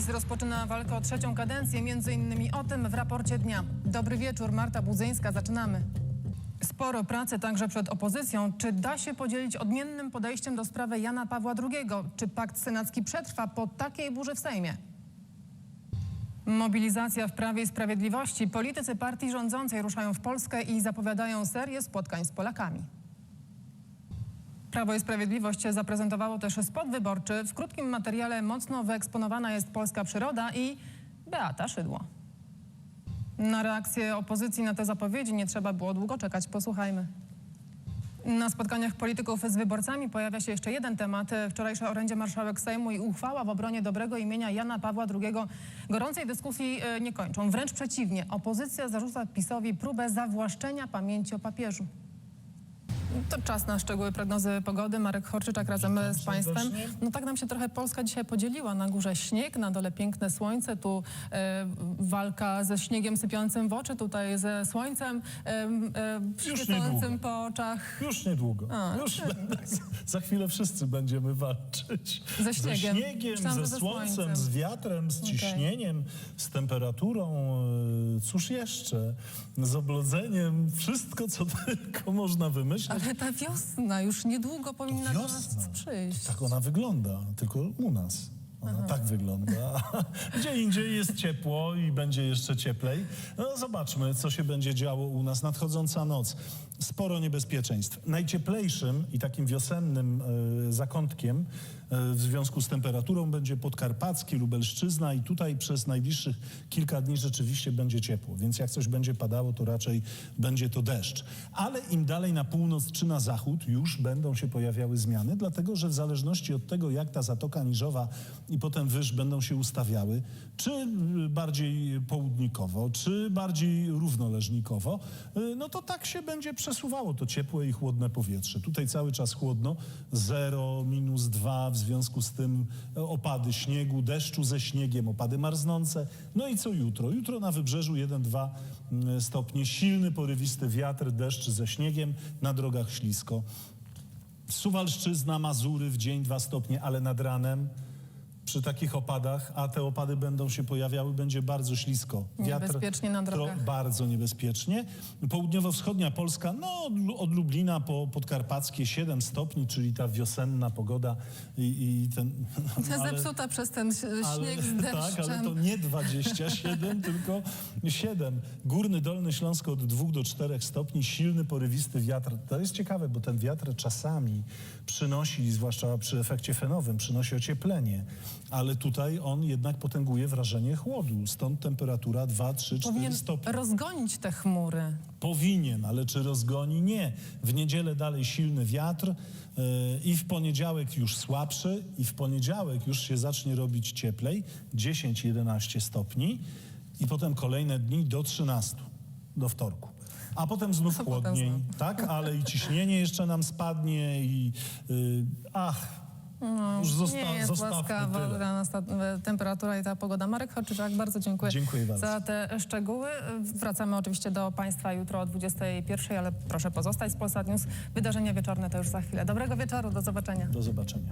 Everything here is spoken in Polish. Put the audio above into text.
PiS rozpoczyna walkę o trzecią kadencję, między innymi o tym w raporcie dnia. Dobry wieczór, Marta Budzyńska, zaczynamy. Sporo pracy także przed opozycją. Czy da się podzielić odmiennym podejściem do sprawy Jana Pawła II? Czy pakt senacki przetrwa po takiej burzy w Sejmie? Mobilizacja w Prawie i Sprawiedliwości. Politycy partii rządzącej ruszają w Polskę i zapowiadają serię spotkań z Polakami. Prawo i Sprawiedliwość zaprezentowało też spot wyborczy. W krótkim materiale mocno wyeksponowana jest polska przyroda i Beata Szydło. Na reakcję opozycji na te zapowiedzi nie trzeba było długo czekać. Posłuchajmy. Na spotkaniach polityków z wyborcami pojawia się jeszcze jeden temat. Wczorajsze orędzie marszałek Sejmu i uchwała w obronie dobrego imienia Jana Pawła II gorącej dyskusji e, nie kończą. Wręcz przeciwnie. Opozycja zarzuca PiSowi próbę zawłaszczenia pamięci o papieżu. To czas na szczegóły prognozy pogody. Marek Horczyczak razem Witam z Państwem. serdecznie. No tak nam się trochę Polska dzisiaj podzieliła. Na górze śnieg, na dole piękne słońce. Tu e, walka ze śniegiem sypiącym w oczy, tutaj ze słońcem e, e, świecącym niedługo. po oczach. Już niedługo. A, Już tak. za chwilę wszyscy będziemy walczyć. Ze śniegiem. Ze śniegiem, Myślałam, że ze ze słońcem, słońcem. z wiatrem, z ciśnieniem, z temperaturą. e, Cóż jeszcze? Z oblodzeniem. Wszystko, co tylko można wymyślić. Ale ta wiosna już niedługo powinna do nas Wiosna. przyjść. Tak ona wygląda, tylko u nas. Ona tak wygląda. Gdzie indziej jest ciepło i będzie jeszcze cieplej. No, zobaczmy, co się będzie działo u nas. Nadchodząca noc. Sporo niebezpieczeństw. Najcieplejszym i takim wiosennym e, zakątkiem e, w związku z temperaturą będzie podkarpacki, Lubelszczyzna i tutaj przez najbliższych kilka dni rzeczywiście będzie ciepło. Więc jak coś będzie padało, to raczej będzie to deszcz. Ale im dalej na północ czy na zachód już będą się pojawiały zmiany, dlatego że w zależności od tego, jak ta Zatoka Niżowa i potem wyż będą się ustawiały, czy y, bardziej południkowo, czy bardziej równoleżnikowo, no to tak się będzie przesuwało to ciepłe i chłodne powietrze. Tutaj cały czas chłodno, 0, minus 2, w związku z tym e, opady śniegu, deszczu ze śniegiem, opady marznące. No i co jutro? Jutro na wybrzeżu 1-2 mm, stopnie, silny, porywisty wiatr, deszcz ze śniegiem, na drogach ślisko. Suwalszczyzna, Mazury w dzień 2 stopnie, ale nad ranem przy takich opadach, a te opady będą się pojawiały, będzie bardzo ślisko. Niebezpiecznie na drogach. bardzo niebezpiecznie. Południowo-wschodnia Polska, no od Lu- od Lublina po Podkarpackie 7 stopni, czyli ta wiosenna pogoda i, i ten... ale- Zepsuta przez ten śnieg z deszczem. tak, ale to nie 27, tylko 7. Górny, Dolny Śląsk od 2 do 4 stopni, silny, porywisty wiatr. To jest ciekawe, bo ten wiatr czasami przynosi, zwłaszcza przy efekcie fenowym, przynosi ocieplenie, ale tutaj on jednak potęguje wrażenie chłodu. Stąd temperatura 2, 3, 4 Powinien stopnie. rozgonić te chmury. Powinien, ale czy rozgoni? Nie. W niedzielę dalej silny wiatr yy, i w poniedziałek już słabszy i w poniedziałek już się zacznie robić cieplej, 10-11 stopni i potem kolejne dni do 13, do wtorku. A potem znów potem chłodniej, znów. tak? Ale i ciśnienie jeszcze nam spadnie i yy, ach, już zosta- No, nie jest zostawmy łaskawa tyle. dla nas ta e, temperatura i ta pogoda. Marek Horczyczak, bardzo dziękuję, Dziękuję bardzo. za te szczegóły. Wracamy oczywiście do Państwa jutro o 21, ale proszę pozostać z Polsat News. Wydarzenia wieczorne to już za chwilę. Dobrego wieczoru, do zobaczenia. Do zobaczenia.